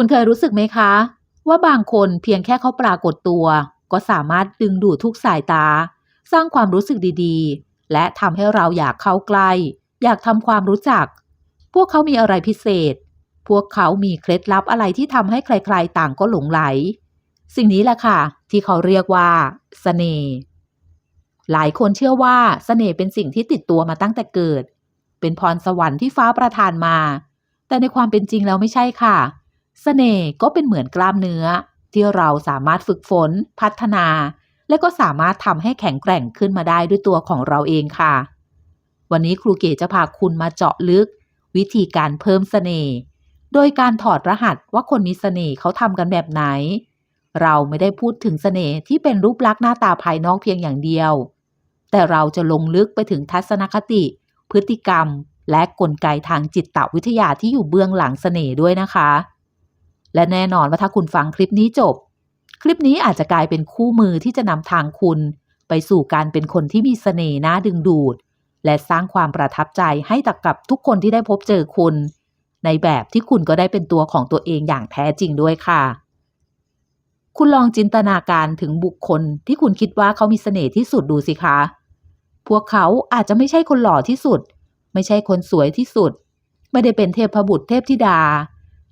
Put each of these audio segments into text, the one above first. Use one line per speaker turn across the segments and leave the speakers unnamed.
คุณเคยรู้สึกไหมคะ ว่าบางคนเพียงแค่เขาปรากฏตัว ก็สามารถดึงดูดทุกสายตา สร้างความรู้สึกดีๆ และทำให้เราอยากเข้าใกล้ อยากทำความรู้จัก พวกเขามีอะไรพิเศษ พวกเขามีเคล็ดลับอะไรที่ทำให้ใครๆ ต่างก็หลงไหล สิ่งนี้แหละค่ะ ที่เขาเรียกว่าเสน่ห์หลายคนเชื่อว่าเสน่ห์เป็นสิ่งที่ติดตัวมาตั้งแต่เกิด เป็นพรสวรรค์ที่ฟ้าประทานมา แต่ในความเป็นจริงแล้วไม่ใช่ค่ะเสน่ห์ก็เป็นเหมือนกล้ามเนื้อ ที่เราสามารถฝึกฝน พัฒนา และก็สามารถทำให้แข็งแกร่งขึ้นมาได้ด้วยตัวของเราเองค่ะ วันนี้ครูเก๋จะพาคุณมาเจาะลึก วิธีการเพิ่มเสน่ห์โดยการถอดรหัสว่าคนมีเสน่ห์เขาทำกันแบบไหน เราไม่ได้พูดถึงเสน่ห์ที่เป็นรูปลักษณ์หน้าตาภายนอกเพียงอย่างเดียว แต่เราจะลงลึกไปถึงทัศนคติ พฤติกรรม และกลไกทางจิตวิทยาที่อยู่เบื้องหลังเสน่ห์ด้วยนะคะ และแน่นอนว่าถ้าคุณฟังคลิปนี้จบ คลิปนี้อาจจะกลายเป็นคู่มือที่จะนำทางคุณ ไปสู่การเป็นคนที่มีเสน่ห์น่าดึงดูด และสร้างความประทับใจให้ตักกับทุกคนที่ได้พบเจอคุณ ในแบบที่คุณก็ได้เป็นตัวของตัวเองอย่างแท้จริงด้วยค่ะ คุณลองจินตนาการถึงบุคคลที่คุณคิดว่าเขามีเสน่ห์ที่สุดดูสิคะ พวกเขาอาจจะไม่ใช่คนหล่อที่สุด ไม่ใช่คนสวยที่สุด ไม่ได้เป็นเทพบุตรเทพธิดา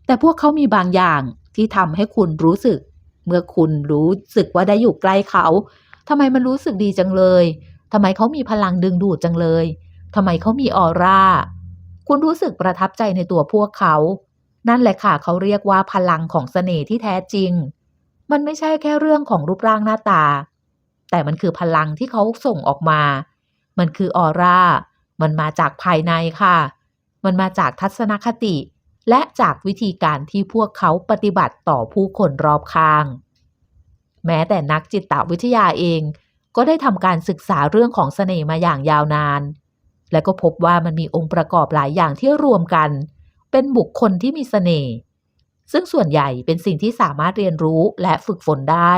แต่พวกเขามีบางอย่างที่ทำให้คุณรู้สึก เมื่อคุณรู้สึกว่าได้อยู่ใกล้เขาทำไมมันรู้สึกดีจังเลยทำไมเขามีพลังดึงดูดจังเลยทำไมเขามีออร่า คุณรู้สึกประทับใจในตัวพวกเขา นั่นแหละค่ะเขาเรียกว่าพลังของเสน่ห์ที่แท้จริง มันไม่ใช่แค่เรื่องของรูปร่างหน้าตา แต่มันคือพลังที่เขาส่งออกมา มันคือออร่า มันมาจากภายในค่ะ มันมาจากทัศนคติ และจากวิธีการที่พวกเขาปฏิบัติต่อผู้คนรอบข้าง แม้แต่นักจิตวิทยาเองก็ได้ทำการศึกษาเรื่องของเสน่ห์มาอย่างยาวนาน และก็พบว่ามันมีองค์ประกอบหลายอย่างที่รวมกัน เป็นบุคคลที่มีเสน่ห์ซึ่งส่วนใหญ่เป็นสิ่งที่สามารถเรียนรู้และฝึกฝนได้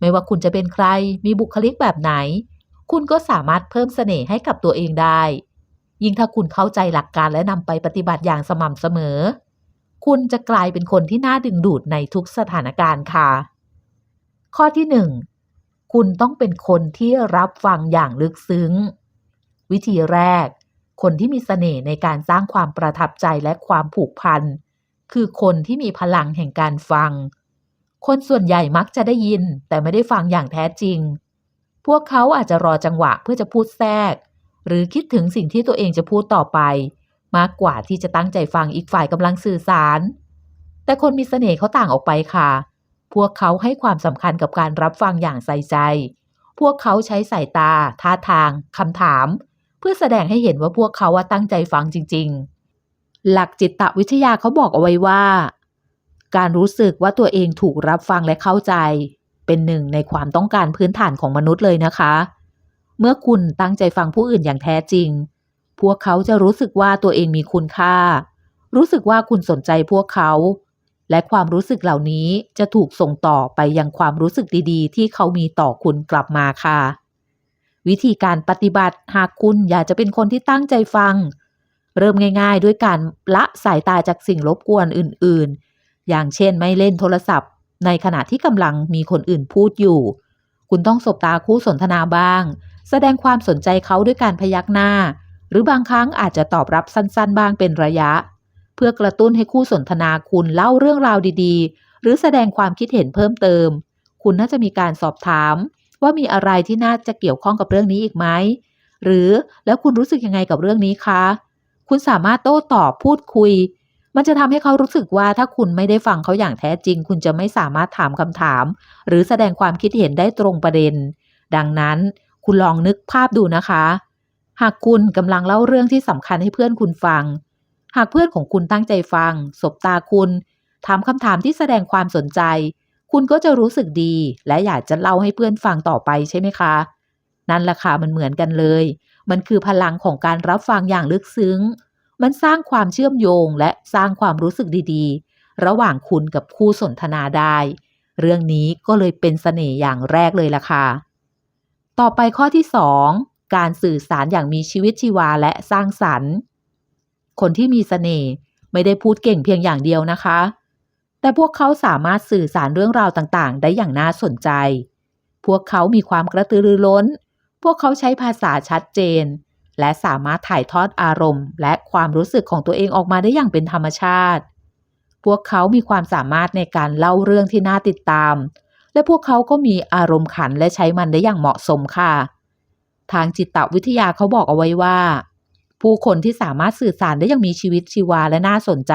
ไม่ว่าคุณจะเป็นใครมีบุคลิกแบบไหน คุณก็สามารถเพิ่มเสน่ห์ให้กับตัวเองได้ ยิ่งถ้าคุณเข้าใจหลักการและนำไปปฏิบัติอย่างสม่ำเสมอ คุณจะกลายเป็นคนที่น่าดึงดูดในทุกสถานการณ์ค่ะ ข้อที่หนึ่งคุณต้องเป็นคนที่รับฟังอย่างลึกซึ้ง วิธีแรก คนที่มีเสน่ห์ในการสร้างความประทับใจและความผูกพัน คือคนที่มีพลังแห่งการฟัง คนส่วนใหญ่มักจะได้ยินแต่ไม่ได้ฟังอย่างแท้จริง พวกเขาอาจจะรอจังหวะเพื่อจะพูดแทรก หรือคิดถึงสิ่งที่ตัวเองจะพูดต่อไป มากกว่าที่จะตั้งใจฟังอีกฝ่ายกำลังสื่อสาร แต่คนมีเสน่ห์เขาต่างออกไปค่ะ พวกเขาให้ความสำคัญกับการรับฟังอย่างใส่ใจ พวกเขาใช้สายตา ท่าทางคำถาม เพื่อแสดงให้เห็นว่าพวกเขาว่าตั้งใจฟังจริง ๆ หลักจิตวิทยาเขาบอกเอาไว้ว่า การรู้สึกว่าตัวเองถูกรับฟังและเข้าใจ เป็นหนึ่งในความต้องการพื้นฐานของมนุษย์เลยนะคะ เมื่อคุณตั้งใจฟังผู้อื่นอย่างแท้จริง พวกเขาจะรู้สึกว่าตัวเองมีคุณค่า รู้สึกว่าคุณสนใจพวกเขา และความรู้สึกเหล่านี้จะถูกส่งต่อไปยังความรู้สึกดีๆ ที่เขามีต่อคุณกลับมาค่ะ วิธีการปฏิบัติหากคุณอยากจะเป็นคนที่ตั้งใจฟัง เริ่มง่าย ๆ ด้วยการละสายตาจากสิ่งรบกวนอื่นๆ อย่างเช่นไม่เล่นโทรศัพท์ ในขณะที่กำลังมีคนอื่นพูดอยู่ คุณต้องสบตาคู่สนทนาบ้าง แสดงความสนใจเขาด้วยการพยักหน้า หรือบางครั้งอาจจะตอบรับสั้นๆ บ้างเป็นระยะ เพื่อกระตุ้นให้คู่สนทนาคุณเล่าเรื่องราวดีๆ หรือแสดงความคิดเห็นเพิ่มเติม คุณน่าจะมีการสอบถาม ว่ามีอะไรที่น่าจะเกี่ยวข้องกับเรื่องนี้อีกไหมหรือแล้วคุณรู้สึกยังไงกับเรื่องนี้คะ คุณสามารถโต้ตอบพูดคุย มันจะทำให้เขารู้สึกว่าถ้าคุณไม่ได้ฟังเขาอย่างแท้จริง คุณจะไม่สามารถถามคำถาม หรือแสดงความคิดเห็นได้ตรงประเด็น ดังนั้น คุณลองนึกภาพดูนะคะ หากคุณกำลังเล่าเรื่องที่สำคัญให้เพื่อนคุณฟัง หากเพื่อนของคุณตั้งใจฟัง สบตาคุณ ถามคำถามที่แสดงความสนใจ คุณก็จะรู้สึกดี และอยากจะเล่าให้เพื่อนฟังต่อไปใช่ไหมคะ นั่นแหละค่ะมันเหมือนกันเลย มันคือพลังของการรับฟังอย่างลึกซึ้ง มันสร้างความเชื่อมโยงและสร้างความรู้สึกดีๆ ระหว่างคุณกับคู่สนทนาได้ เรื่องนี้ก็เลยเป็นเสน่ห์อย่างแรกเลยล่ะค่ะ ต่อไปข้อที่ 2 การสื่อสารอย่างมีชีวิตชีวาและสร้างสรรค์ คนที่มีเสน่ห์ไม่ได้พูดเก่งเพียงอย่างเดียวนะคะ แต่พวกเขาสามารถสื่อสารเรื่องราวต่างๆ ได้อย่างน่าสนใจ พวกเขามีความกระตือรือร้น พวกเขาใช้ภาษาชัดเจน และสามารถถ่ายทอดอารมณ์ และความรู้สึกของตัวเองออกมาได้อย่างเป็นธรรมชาติ พวกเขามีความสามารถในการเล่าเรื่องที่น่าติดตาม และพวกเขาก็มีอารมณ์ขันและใช้มันได้อย่างเหมาะสมค่ะ ทางจิตวิทยาเขาบอกเอาไว้ว่า ผู้คนที่สามารถสื่อสารได้อย่างมีชีวิตชีวาและน่าสนใจ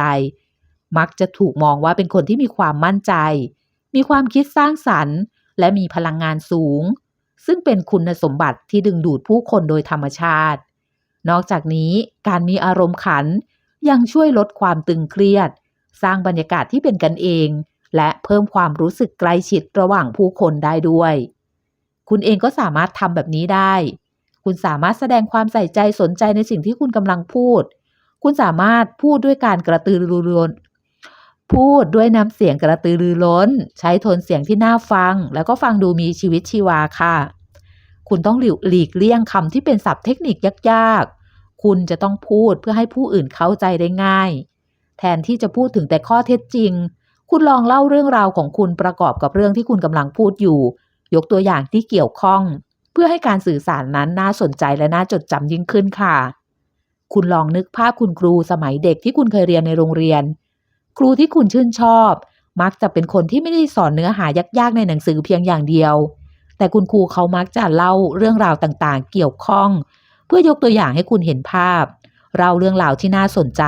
มักจะถูกมองว่าเป็นคนที่มีความมั่นใจ มีความคิดสร้างสรรค์ และมีพลังงานสูง ซึ่งเป็นคุณสมบัติที่ดึงดูดผู้คนโดยธรรมชาติ นอกจากนี้การมีอารมณ์ขันยังช่วยลดความตึงเครียด สร้างบรรยากาศที่เป็นกันเอง และเพิ่มความรู้สึกใกล้ชิดระหว่างผู้คนได้ด้วย คุณเองก็สามารถทำแบบนี้ได้ คุณสามารถแสดงความใส่ใจสนใจในสิ่งที่คุณกำลังพูด คุณสามารถพูดด้วยการกระตือรือร้น พูดด้วยน้ำเสียงกระตือรือร้น ใช้โทนเสียงที่น่าฟัง แล้วก็ฟังดูมีชีวิตชีวาค่ะ คุณต้องหลีกเลี่ยงคำที่เป็นศัพท์เทคนิคยากๆ คุณจะต้องพูดเพื่อให้ผู้อื่นเข้าใจได้ง่าย แทนที่จะพูดถึงแต่ข้อเท็จจริง คุณลองเล่าเรื่องราวของคุณประกอบกับเรื่องที่คุณกำลังพูดอยู่ ยกตัวอย่างที่เกี่ยวข้อง เพื่อให้การสื่อสารนั้นน่าสนใจและน่าจดจำยิ่งขึ้นค่ะ คุณลองนึกภาพคุณครูสมัยเด็กที่คุณเคยเรียนในโรงเรียน ครูที่คุณชื่นชอบ มักจะเป็นคนที่ไม่ได้สอนเนื้อหายากๆในหนังสือเพียงอย่างเดียว แต่คุณครูเขามักจะเล่าเรื่องราวต่างๆ เกี่ยวข้อง เพื่อยกตัวอย่างให้คุณเห็นภาพเล่าเรื่องราวที่น่าสนใจ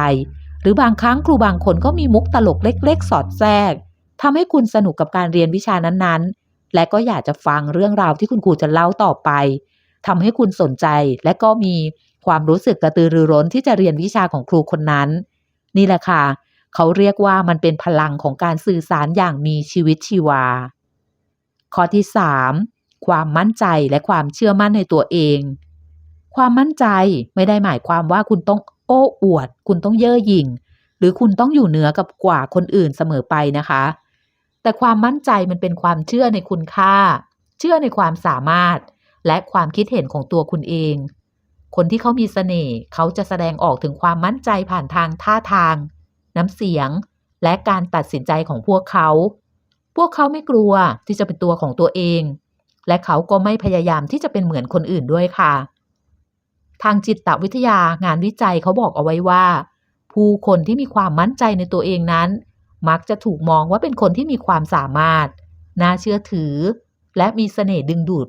หรือบางครั้งครูบางคนก็มีมุกตลกเล็ก ๆ สอดแทรกทำให้คุณสนุกกับการเรียนวิชานั้นๆ และก็อยากจะฟังเรื่องราวที่คุณครูจะเล่าต่อไปทำให้คุณสนใจและก็มีความรู้สึกกระตือรือร้นที่จะเรียนวิชาของครูคนนั้น นี่แหละค่ะ เขาเรียกว่ามันเป็นพลังของการสื่อสารอย่างมีชีวิตชีวา ข้อที่ 3. ความมั่นใจและความเชื่อมั่นในตัวเอง ความมั่นใจไม่ได้หมายความว่าคุณต้อง โอ้อวด คุณต้องเย่อหยิ่ง หรือคุณต้องอยู่เหนือกับกว่าคนอื่นเสมอไปนะคะ แต่ความมั่นใจมันเป็นความเชื่อในคุณค่า เชื่อในความสามารถ และความคิดเห็นของตัวคุณเอง คนที่เขามีเสน่ห์เขาจะแสดงออกถึงความมั่นใจผ่านทางท่าทาง น้ำเสียง และการตัดสินใจของพวกเขา พวกเขาไม่กลัวที่จะเป็นตัวของตัวเอง และเขาก็ไม่พยายามที่จะเป็นเหมือนคนอื่นด้วยค่ะ ทางจิตวิทยางานวิจัยเขาบอกเอาไว้ว่า ผู้คนที่มีความมั่นใจในตัวเองนั้น มักจะถูกมองว่าเป็นคนที่มีความสามารถ น่าเชื่อถือ และมีเสน่ห์ดึงดูด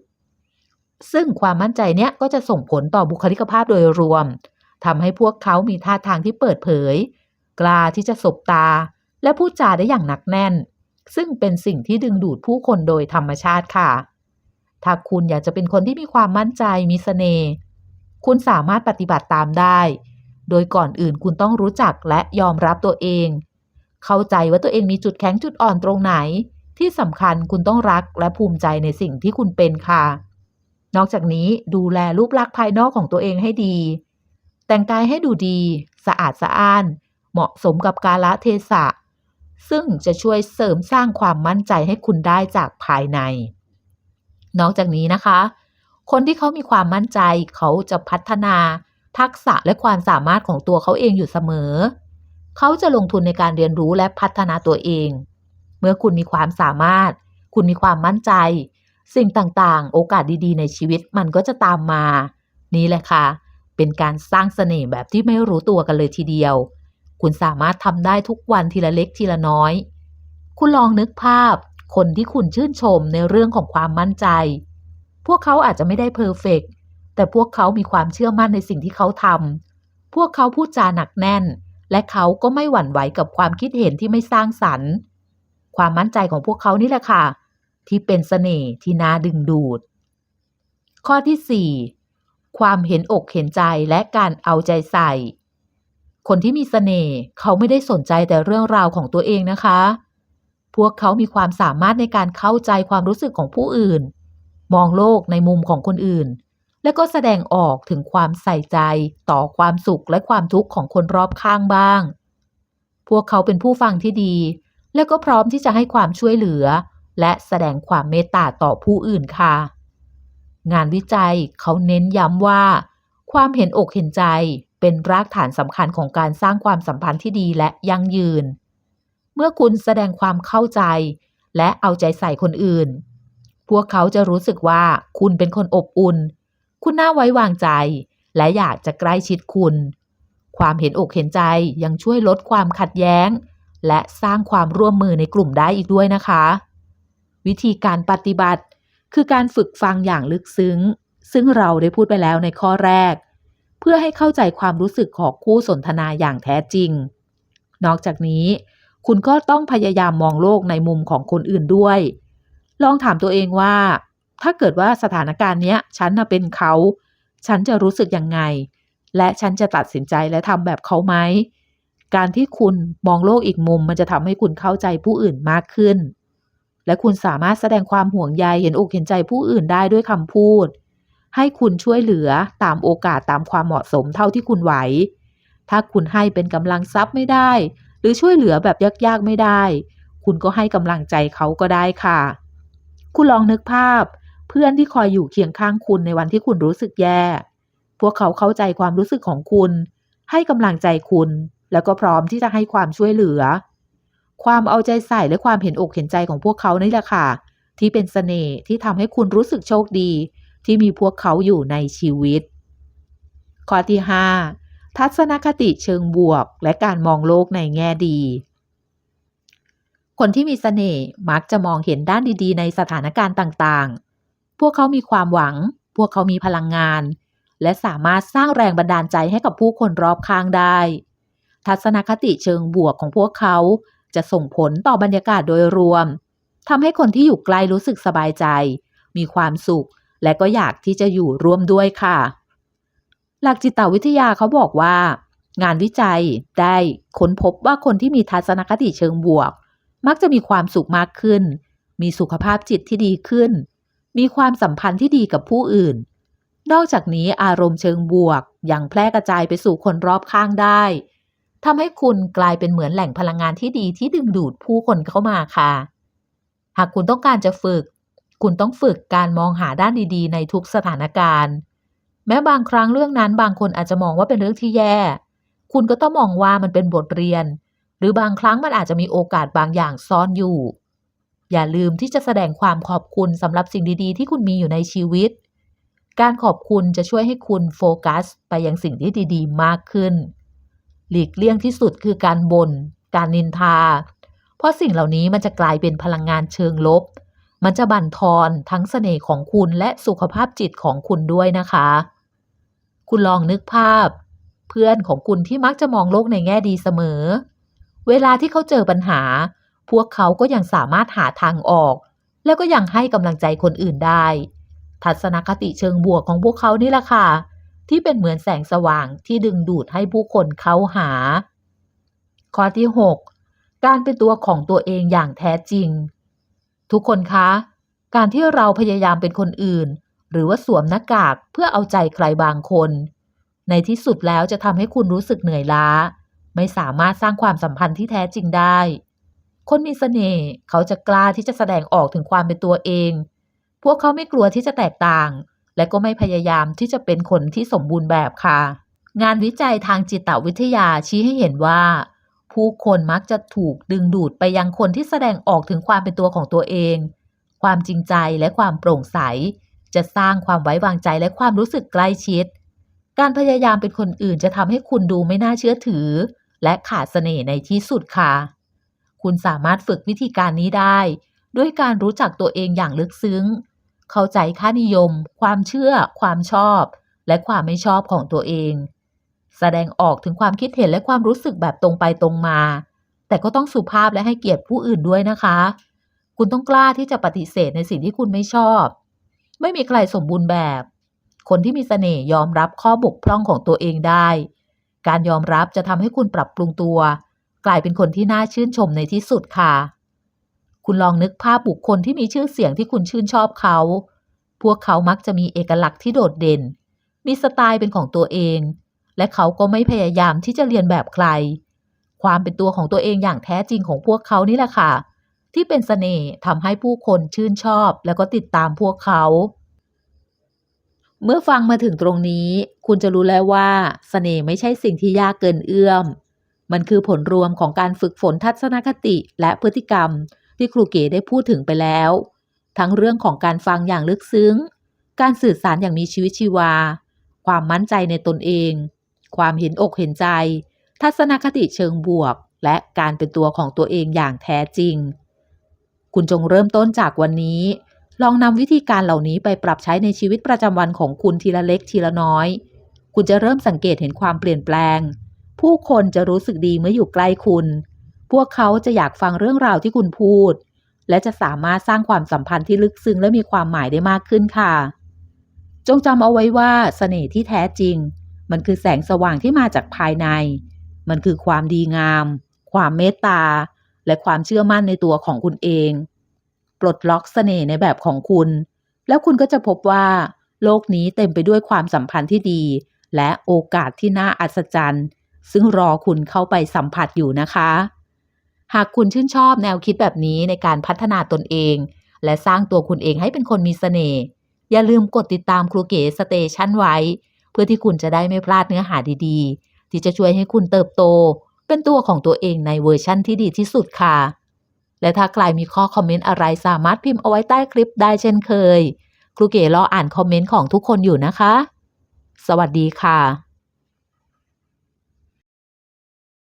ซึ่งความมั่นใจเนี้ยก็จะส่งผลต่อบุคลิกภาพโดยรวมทำให้พวกเขามีท่าทางที่เปิดเผย กล้าที่จะสบตา และพูดจาได้อย่างหนักแน่น ซึ่งเป็นสิ่งที่ดึงดูดผู้คนโดยธรรมชาติค่ะ ถ้าคุณอยากจะเป็นคนที่มีความมั่นใจมีเสน่ห์ คุณสามารถปฏิบัติตามได้ โดยก่อนอื่นคุณต้องรู้จักและยอมรับตัวเอง เข้าใจว่าตัวเองมีจุดแข็งจุดอ่อนตรงไหน ที่สำคัญคุณต้องรักและภูมิใจในสิ่งที่คุณเป็นค่ะ นอกจากนี้ดูแลรูปลักษณ์ภายนอกของตัวเองให้ดี แต่งกายให้ดูดี สะอาดสะอ้าน เหมาะสมกับกาลเทศะ ซึ่งจะช่วยเสริมสร้างความมั่นใจให้คุณได้จากภายใน นอกจากนี้นะคะ คนที่เขามีความมั่นใจเขาจะพัฒนา ทักษะและความสามารถของตัวเขาเองอยู่เสมอ เขาจะลงทุนในการเรียนรู้และพัฒนาตัวเอง เมื่อคุณมีความสามารถ คุณมีความมั่นใจ สิ่งต่างๆ โอกาสดีๆ ในชีวิตมันก็จะตามมา นี่แหละค่ะ เป็นการสร้างเสน่ห์แบบที่ไม่รู้ตัวกันเลยทีเดียว คุณสามารถทำได้ทุกวันทีละเล็กทีละน้อย คุณลองนึกภาพ คนที่คุณชื่นชมในเรื่องของความมั่นใจ พวกเขาอาจจะไม่ได้เพอร์เฟกแต่พวกเขามีความเชื่อมั่นในสิ่งที่เขาทำพวกเขาพูดจาหนักแน่น และเขาก็ไม่หวั่นไหวกับความคิดเห็นที่ไม่สร้างสรรค์ ความมั่นใจของพวกเขานี่แหละค่ะ ที่เป็นเสน่ห์ที่น่าดึงดูด ข้อที่ 4 ความเห็นอกเห็นใจและการเอาใจใส่ คนที่มีเสน่ห์เขาไม่ได้สนใจแต่เรื่องราวของตัวเองนะคะ พวกเขามีความสามารถในการเข้าใจความรู้สึกของผู้อื่น มองโลกในมุมของคนอื่น และก็แสดงออกถึงความใส่ใจต่อความสุขและความทุกข์ของคนรอบข้างบ้าง พวกเขาเป็นผู้ฟังที่ดี และก็พร้อมที่จะให้ความช่วยเหลือ และแสดงความเมตตาต่อผู้อื่นค่ะ งานวิจัยเขาเน้นย้ำว่า ความเห็นอกเห็นใจเป็นรากฐานสำคัญของการสร้างความสัมพันธ์ที่ดีและยั่งยืน เมื่อคุณแสดงความเข้าใจ และเอาใจใส่คนอื่น พวกเขาจะรู้สึกว่าคุณเป็นคนอบอุ่น คุณน่าไว้วางใจ และอยากจะใกล้ชิดคุณ ความเห็นอกเห็นใจยังช่วยลดความขัดแย้ง และสร้างความร่วมมือในกลุ่มได้อีกด้วยนะคะ วิธีการปฏิบัติ คือการฝึกฟังอย่างลึกซึ้ง ซึ่งเราได้พูดไปแล้วในข้อแรก เพื่อให้เข้าใจความรู้สึกของคู่สนทนาอย่างแท้จริง นอกจากนี้ คุณก็ต้องพยายามมองโลกในมุมของคนอื่นด้วย ลองถามตัวเองว่า ถ้าเกิดว่าสถานการณ์เนี้ย ฉันเป็นเขา ฉันจะรู้สึกยังไง และฉันจะตัดสินใจและทำแบบเขาไหม การที่คุณมองโลกอีกมุม มันจะทำให้คุณเข้าใจผู้อื่นมากขึ้น และคุณสามารถแสดงความห่วงใยเห็นอกเห็นใจผู้อื่นได้ด้วยคำพูด ให้คุณช่วยเหลือตามโอกาสตามความเหมาะสมเท่าที่คุณไหว ถ้าคุณให้เป็นกำลังทรัพย์ไม่ได้ หรือช่วยเหลือแบบยากๆไม่ได้ คุณก็ให้กำลังใจเขาก็ได้ค่ะ คุณลองนึกภาพ เพื่อนที่คอยอยู่เคียงข้างคุณในวันที่คุณรู้สึกแย่ พวกเขาเข้าใจความรู้สึกของคุณ ให้กำลังใจคุณ แล้วก็พร้อมที่จะให้ความช่วยเหลือ ความเอาใจใส่และความเห็นอกเห็นใจของพวกเขานี่แหละค่ะ ที่เป็นเสน่ห์ที่ทำให้คุณรู้สึกโชคดี ที่มีพวกเขาอยู่ในชีวิต ข้อที่ 5 ทัศนคติเชิงบวก และการมองโลกในแง่ดี คนที่มีเสน่ห์มักจะมองเห็นด้านดีๆ ในสถานการณ์ต่างๆ พวกเขามีความหวัง พวกเขามีพลังงาน และสามารถสร้างแรงบันดาลใจให้กับผู้คนรอบข้างได้ ทัศนคติเชิงบวกของพวกเขาจะส่งผลต่อบรรยากาศโดยรวมทำให้คนที่อยู่ใกล้รู้สึกสบายใจ มีความสุข และก็อยากที่จะอยู่ร่วมด้วยค่ะ หลักจิตวิทยาเขาบอกว่า งานวิจัยได้ค้นพบว่าคนที่มีทัศนคติเชิงบวก มักจะมีความสุขมากขึ้น มีสุขภาพจิตที่ดีขึ้น มีความสัมพันธ์ที่ดีกับผู้อื่น นอกจากนี้อารมณ์เชิงบวกยังแพร่กระจายไปสู่คนรอบข้างได้ทำให้คุณกลายเป็นเหมือนแหล่งพลังงานที่ดีที่ดึงดูดผู้คนเข้ามาค่ะ หากคุณต้องการจะฝึก คุณต้องฝึกการมองหาด้านดีๆ ในทุกสถานการณ์ แม้บางครั้งเรื่องนั้นบางคนอาจจะมองว่าเป็นเรื่องที่แย่ คุณก็ต้องมองว่ามันเป็นบทเรียน หรือบางครั้งมันอาจจะมีโอกาสบางอย่างซ่อนอยู่ อย่าลืมที่จะแสดงความขอบคุณสำหรับสิ่งดีๆ ที่คุณมีอยู่ในชีวิต การขอบคุณจะช่วยให้คุณโฟกัส ไปยังสิ่งที่ดีๆ มากขึ้น หลีกเลี่ยงที่สุดคือการบน่นการนินทา เพราะสิ่งเหล่านี้มันจะกลายเป็นพลังงานเชิงลบ มันจะบั่นทอนทั้งเสน่ห์ของคุณและสุขภาพจิตของคุณด้วยนะคะ คุณลองนึกภาพ เพื่อนของคุณที่มักจะมองโลกในแง่ดีเสมอ เวลาที่เขาเจอปัญหา พวกเขาก็ยังสามารถหาทางออก แล้วก็ยังให้กำลังใจคนอื่นได้ ทัศนคติเชิงบวกของพวกเขานี่แหละค่ะ ที่เป็นเหมือนแสงสว่างที่ดึงดูดให้ผู้คนเข้าหา ข้อที่ 6 การเป็นตัวของตัวเองอย่างแท้จริง ทุกคนคะ การที่เราพยายามเป็นคนอื่น หรือว่าสวมหน้ากากเพื่อเอาใจใครบางคน ในที่สุดแล้วจะทำให้คุณรู้สึกเหนื่อยล้า ไม่สามารถสร้างความสัมพันธ์ที่แท้จริงได้ คนมีเสน่ห์เขาจะกล้าที่จะแสดงออกถึงความเป็นตัวเอง พวกเขาไม่กลัวที่จะแตกต่าง และก็ไม่พยายามที่จะเป็นคนที่สมบูรณ์แบบค่ะ งานวิจัยทางจิตวิทยาชี้ให้เห็นว่า ผู้คนมักจะถูกดึงดูดไปยังคนที่แสดงออกถึงความเป็นตัวของตัวเอง ความจริงใจและความโปร่งใส จะสร้างความไว้วางใจและความรู้สึกใกล้ชิด การพยายามเป็นคนอื่นจะทำให้คุณดูไม่น่าเชื่อถือ และขาดเสน่ห์ในที่สุดค่ะ คุณสามารถฝึกวิธีการนี้ได้ ด้วยการรู้จักตัวเองอย่างลึกซึ้ง เข้าใจค่านิยม ความเชื่อ ความชอบ และความไม่ชอบของตัวเอง แสดงออกถึงความคิดเห็นและความรู้สึกแบบตรงไปตรงมา แต่ก็ต้องสุภาพและให้เกียรติผู้อื่นด้วยนะคะ คุณต้องกล้าที่จะปฏิเสธในสิ่งที่คุณไม่ชอบ ไม่มีใครสมบูรณ์แบบ คนที่มีเสน่ห์ยอมรับข้อบกพร่องของตัวเองได้ การยอมรับจะทำให้คุณปรับปรุงตัว กลายเป็นคนที่น่าชื่นชมในที่สุดค่ะ คุณลองนึกภาพบุคคลที่มีชื่อเสียงที่คุณชื่นชอบเขา พวกเขามักจะมีเอกลักษณ์ที่โดดเด่น มีสไตล์เป็นของตัวเอง และเขาก็ไม่พยายามที่จะเรียนแบบใคร ความเป็นตัวของตัวเองอย่างแท้จริงของพวกเขานี่แหละค่ะ ที่เป็นเสน่ห์ทำให้ผู้คนชื่นชอบ แล้วก็ติดตามพวกเขา เมื่อฟังมาถึงตรงนี้ คุณจะรู้แล้วว่าเสน่ห์ไม่ใช่สิ่งที่ยากเกินเอื้อม มันคือผลรวมของการฝึกฝนทัศนคติและพฤติกรรม ที่ครูเก๋ได้พูดถึงไปแล้ว ทั้งเรื่องของการฟังอย่างลึกซึ้ง การสื่อสารอย่างมีชีวิตชีวา ความมั่นใจในตนเอง ความเห็นอกเห็นใจ ทัศนคติเชิงบวก และการเป็นตัวของตัวเองอย่างแท้จริง คุณจงเริ่มต้นจากวันนี้ ลองนำวิธีการเหล่านี้ไปปรับใช้ในชีวิตประจำวันของคุณทีละเล็กทีละน้อย คุณจะเริ่มสังเกตเห็นความเปลี่ยนแปลง ผู้คนจะรู้สึกดีเมื่ออยู่ใกล้คุณ พวกเขาจะอยากฟังเรื่องราวที่คุณพูด และจะสามารถสร้างความสัมพันธ์ที่ลึกซึ้งและมีความหมายได้มากขึ้นค่ะ จงจำเอาไว้ว่าเสน่ห์ที่แท้จริง มันคือแสงสว่างที่มาจากภายใน มันคือความดีงาม ความเมตตา และความเชื่อมั่นในตัวของคุณเอง ปลดล็อกเสน่ห์ในแบบของคุณ แล้วคุณก็จะพบว่า โลกนี้เต็มไปด้วยความสัมพันธ์ที่ดี และโอกาสที่น่าอัศจรรย์ ซึ่งรอคุณเข้าไปสัมผัสอยู่นะคะ หากคุณชื่นชอบแนวคิดแบบนี้ในการพัฒนาตนเอง และสร้างตัวคุณเองให้เป็นคนมีเสน่ห์อย่าลืมกดติดตามครูเก๋สเตชันไว้ เพื่อที่คุณจะได้ไม่พลาดเนื้อหาดีๆ ที่จะช่วยให้คุณเติบโต เป็นตัวของตัวเองในเวอร์ชั่นที่ดีที่สุดค่ะ และถ้าใครมีข้อคอมเมนต์อะไรสามารถพิมพ์เอาไว้ใต้คลิปได้เช่นเคย ครูเก๋รออ่านคอมเมนต์ของทุกคนอยู่นะคะ สวัสดีค่ะ